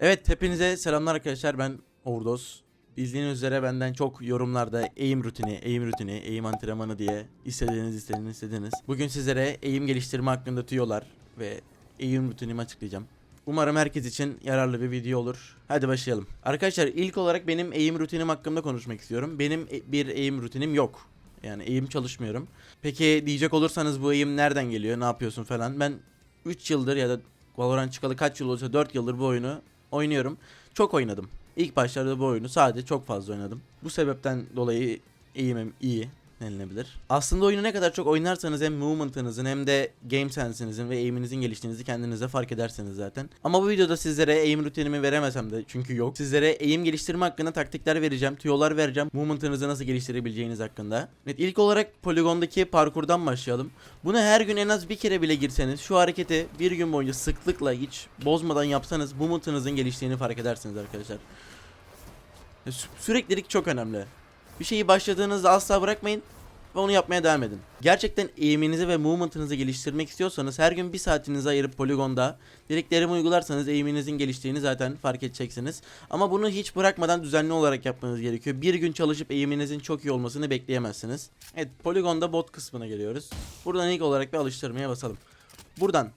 Evet hepinize selamlar arkadaşlar ben Ordos. Bildiğiniz üzere benden çok yorumlarda eğim rutini, eğim rutini, eğim antrenmanı diye istediğiniz istediğiniz istediğiniz. Bugün sizlere eğim geliştirme hakkında tüyolar ve eğim rutinimi açıklayacağım. Umarım herkes için yararlı bir video olur. Hadi başlayalım. Arkadaşlar ilk olarak benim eğim rutinim hakkında konuşmak istiyorum. Benim e- bir eğim rutinim yok. Yani eğim çalışmıyorum. Peki diyecek olursanız bu eğim nereden geliyor, ne yapıyorsun falan. Ben 3 yıldır ya da Valorant çıkalı kaç yıl olsa 4 yıldır bu oyunu oynuyorum. Çok oynadım. İlk başlarda bu oyunu sadece çok fazla oynadım. Bu sebepten dolayı eğimim iyi denilebilir. Aslında oyunu ne kadar çok oynarsanız hem movement'ınızın hem de game sense'inizin ve aim'inizin geliştiğinizi kendinize fark edersiniz zaten. Ama bu videoda sizlere aim rutinimi veremesem de çünkü yok. Sizlere aim geliştirme hakkında taktikler vereceğim, tüyolar vereceğim. Movement'ınızı nasıl geliştirebileceğiniz hakkında. Evet ilk olarak poligondaki parkurdan başlayalım. Bunu her gün en az bir kere bile girseniz şu hareketi bir gün boyunca sıklıkla hiç bozmadan yapsanız movement'ınızın geliştiğini fark edersiniz arkadaşlar. Sü- Süreklilik çok önemli. Bir şeyi başladığınızda asla bırakmayın ve onu yapmaya devam edin. Gerçekten eğiminizi ve movement'ınızı geliştirmek istiyorsanız her gün bir saatinizi ayırıp poligonda direklerimi uygularsanız eğiminizin geliştiğini zaten fark edeceksiniz. Ama bunu hiç bırakmadan düzenli olarak yapmanız gerekiyor. Bir gün çalışıp eğiminizin çok iyi olmasını bekleyemezsiniz. Evet poligonda bot kısmına geliyoruz. Buradan ilk olarak bir alıştırmaya basalım. Buradan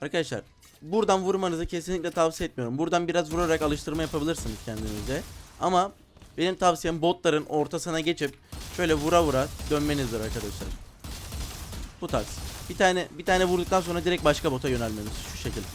arkadaşlar buradan vurmanızı kesinlikle tavsiye etmiyorum. Buradan biraz vurarak alıştırma yapabilirsiniz kendinize. Ama benim tavsiyem botların ortasına geçip şöyle vura vura dönmenizdir arkadaşlar. Bu tarz. Bir tane bir tane vurduktan sonra direkt başka bota yönelmeniz şu şekilde.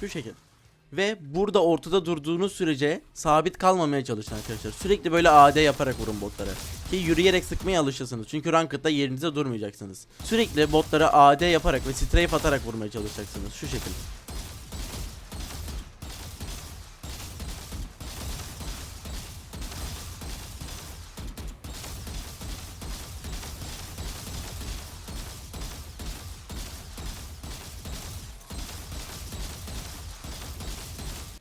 Şu şekil. Ve burada ortada durduğunuz sürece sabit kalmamaya çalışın arkadaşlar. Sürekli böyle AD yaparak vurun botlara. Ki yürüyerek sıkmaya alışırsınız. Çünkü ranked'da yerinizde durmayacaksınız. Sürekli botlara AD yaparak ve strafe atarak vurmaya çalışacaksınız. Şu şekilde.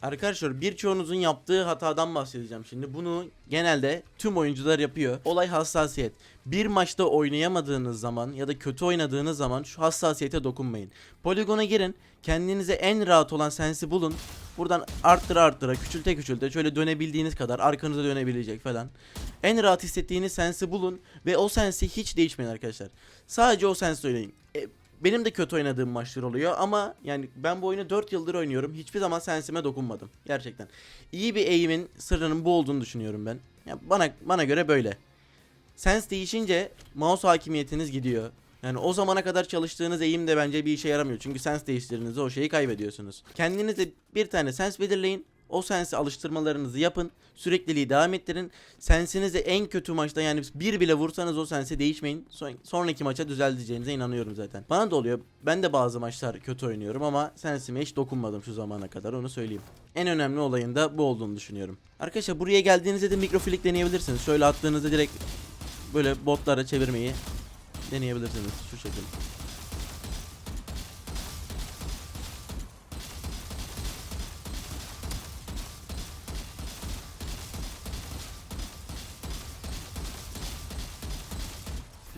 Arkadaşlar birçoğunuzun yaptığı hatadan bahsedeceğim şimdi. Bunu genelde tüm oyuncular yapıyor. Olay hassasiyet. Bir maçta oynayamadığınız zaman ya da kötü oynadığınız zaman şu hassasiyete dokunmayın. Poligona girin. Kendinize en rahat olan sensi bulun. Buradan arttıra arttıra küçülte küçülte şöyle dönebildiğiniz kadar arkanıza dönebilecek falan. En rahat hissettiğiniz sensi bulun ve o sensi hiç değişmeyin arkadaşlar. Sadece o sensi oynayın. E, benim de kötü oynadığım maçlar oluyor ama yani ben bu oyunu 4 yıldır oynuyorum. Hiçbir zaman sensime dokunmadım. Gerçekten. İyi bir eğimin sırrının bu olduğunu düşünüyorum ben. Ya bana bana göre böyle. Sens değişince mouse hakimiyetiniz gidiyor. Yani o zamana kadar çalıştığınız eğim de bence bir işe yaramıyor. Çünkü sens değiştirdiğinizde o şeyi kaybediyorsunuz. Kendinize bir tane sens belirleyin. O sensi alıştırmalarınızı yapın. Sürekliliği devam ettirin. Sensinizi en kötü maçta yani bir bile vursanız o sensi değişmeyin. Son- sonraki maça düzelteceğinize inanıyorum zaten. Bana da oluyor. Ben de bazı maçlar kötü oynuyorum ama sensime hiç dokunmadım şu zamana kadar onu söyleyeyim. En önemli olayın da bu olduğunu düşünüyorum. Arkadaşlar buraya geldiğinizde de mikroflik deneyebilirsiniz. Şöyle attığınızda direkt böyle botlara çevirmeyi deneyebilirsiniz şu şekilde.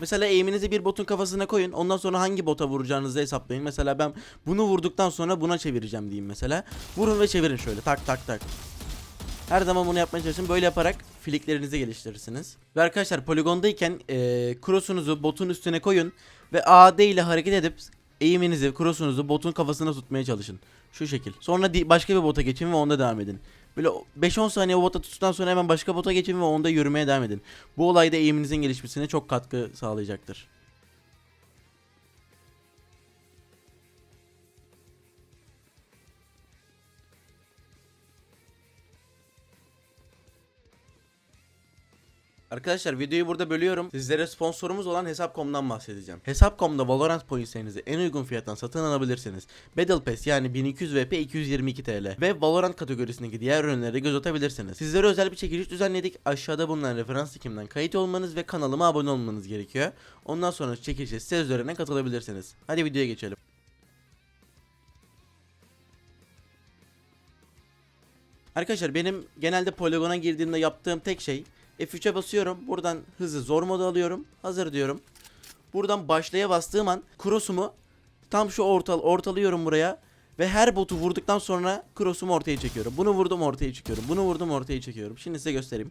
Mesela eğiminizi bir botun kafasına koyun. Ondan sonra hangi bota vuracağınızı hesaplayın. Mesela ben bunu vurduktan sonra buna çevireceğim diyeyim mesela. Vurun ve çevirin şöyle tak tak tak. Her zaman bunu yapmaya çalışın. Böyle yaparak filiklerinizi geliştirirsiniz. Ve arkadaşlar poligondayken eee cross'unuzu botun üstüne koyun ve AD ile hareket edip eğiminizi, cross'unuzu botun kafasına tutmaya çalışın. Şu şekil. Sonra başka bir bota geçin ve onda devam edin. Böyle 5-10 saniye o bota tuttuktan sonra hemen başka bota geçin ve onda yürümeye devam edin. Bu olayda eğiminizin gelişmesine çok katkı sağlayacaktır. Arkadaşlar videoyu burada bölüyorum. Sizlere sponsorumuz olan Hesap.com'dan bahsedeceğim. Hesap.com'da Valorant pointlerinizi en uygun fiyattan satın alabilirsiniz. Battle Pass yani 1200 VP 222 TL ve Valorant kategorisindeki diğer ürünlere göz atabilirsiniz. Sizlere özel bir çekiliş düzenledik. Aşağıda bulunan referans linkimden kayıt olmanız ve kanalıma abone olmanız gerekiyor. Ondan sonra çekilişe size üzerine katılabilirsiniz. Hadi videoya geçelim. Arkadaşlar benim genelde poligona girdiğimde yaptığım tek şey F3'e basıyorum. Buradan hızı zor moda alıyorum. Hazır diyorum. Buradan başlaya bastığım an cross'umu tam şu ortal ortalıyorum buraya ve her botu vurduktan sonra cross'umu ortaya çekiyorum. Bunu vurdum ortaya çekiyorum. Bunu vurdum ortaya çekiyorum. Şimdi size göstereyim.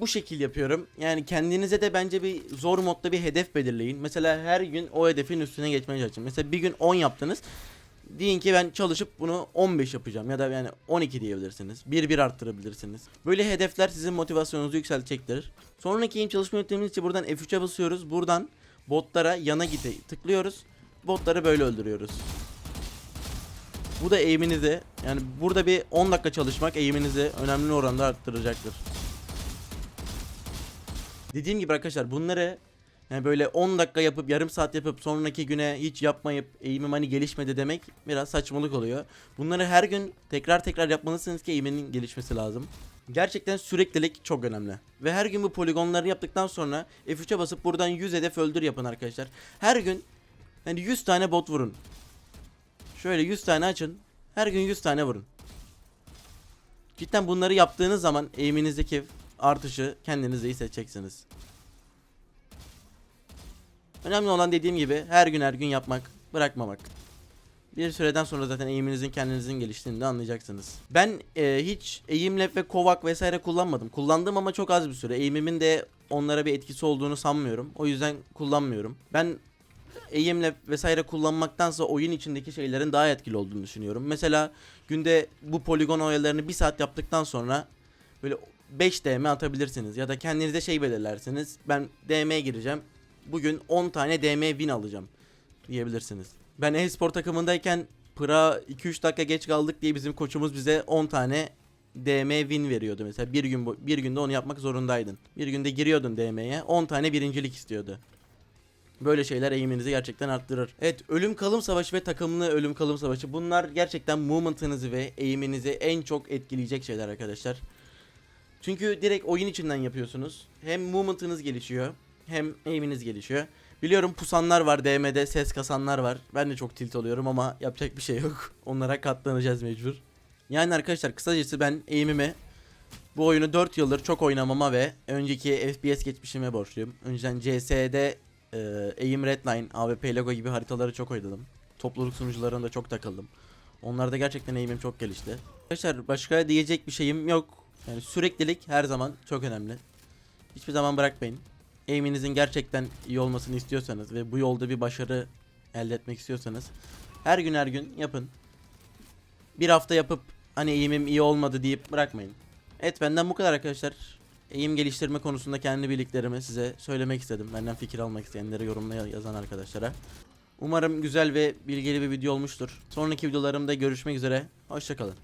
Bu şekil yapıyorum. Yani kendinize de bence bir zor modda bir hedef belirleyin. Mesela her gün o hedefin üstüne geçmeye çalışın. Mesela bir gün 10 yaptınız. Deyin ki ben çalışıp bunu 15 yapacağım ya da yani 12 diyebilirsiniz. 1-1 arttırabilirsiniz. Böyle hedefler sizin motivasyonunuzu yükseltecektir. Sonraki eğim çalışma yöntemimiz için buradan F3'e basıyoruz. Buradan botlara yana gite tıklıyoruz. Botları böyle öldürüyoruz. Bu da eğiminizi yani burada bir 10 dakika çalışmak eğiminizi önemli oranda arttıracaktır. Dediğim gibi arkadaşlar bunları yani böyle 10 dakika yapıp yarım saat yapıp sonraki güne hiç yapmayıp eğimim hani gelişmedi demek biraz saçmalık oluyor. Bunları her gün tekrar tekrar yapmalısınız ki eğiminin gelişmesi lazım. Gerçekten süreklilik çok önemli. Ve her gün bu poligonları yaptıktan sonra F3'e basıp buradan 100 hedef öldür yapın arkadaşlar. Her gün yani 100 tane bot vurun. Şöyle 100 tane açın. Her gün 100 tane vurun. Cidden bunları yaptığınız zaman eğiminizdeki artışı kendiniz de hissedeceksiniz. Önemli olan dediğim gibi her gün her gün yapmak, bırakmamak. Bir süreden sonra zaten eğiminizin kendinizin geliştiğini de anlayacaksınız. Ben e, hiç eğimlep ve kovak vesaire kullanmadım. Kullandım ama çok az bir süre. Eğimimin de onlara bir etkisi olduğunu sanmıyorum. O yüzden kullanmıyorum. Ben eğimle vesaire kullanmaktansa oyun içindeki şeylerin daha etkili olduğunu düşünüyorum. Mesela günde bu poligon oyalarını bir saat yaptıktan sonra böyle 5 DM atabilirsiniz ya da kendinize şey belirlersiniz. Ben DM'ye gireceğim. Bugün 10 tane DM win alacağım diyebilirsiniz. Ben e-spor takımındayken Pıra 2-3 dakika geç kaldık diye bizim koçumuz bize 10 tane DM win veriyordu mesela. Bir gün bir günde onu yapmak zorundaydın. Bir günde giriyordun DM'ye 10 tane birincilik istiyordu. Böyle şeyler eğiminizi gerçekten arttırır. Evet ölüm kalım savaşı ve takımlı ölüm kalım savaşı bunlar gerçekten movement'ınızı ve eğiminizi en çok etkileyecek şeyler arkadaşlar. Çünkü direkt oyun içinden yapıyorsunuz. Hem movement'ınız gelişiyor hem aim'iniz gelişiyor. Biliyorum pusanlar var DM'de ses kasanlar var. Ben de çok tilt oluyorum ama yapacak bir şey yok. Onlara katlanacağız mecbur. Yani arkadaşlar kısacası ben aim'imi bu oyunu 4 yıldır çok oynamama ve önceki FPS geçmişime borçluyum. Önceden CS'de e, Aim Redline, AWP Lego gibi haritaları çok oynadım. Topluluk sunucularında çok takıldım. Onlarda gerçekten aim'im çok gelişti. Arkadaşlar başka diyecek bir şeyim yok. Yani süreklilik her zaman çok önemli. Hiçbir zaman bırakmayın. Aim'inizin gerçekten iyi olmasını istiyorsanız ve bu yolda bir başarı elde etmek istiyorsanız her gün her gün yapın. Bir hafta yapıp hani aim'im iyi olmadı deyip bırakmayın. Evet benden bu kadar arkadaşlar. Eğim geliştirme konusunda kendi bildiklerimi size söylemek istedim. Benden fikir almak isteyenlere yorumla yazan arkadaşlara. Umarım güzel ve bilgili bir video olmuştur. Sonraki videolarımda görüşmek üzere. Hoşçakalın.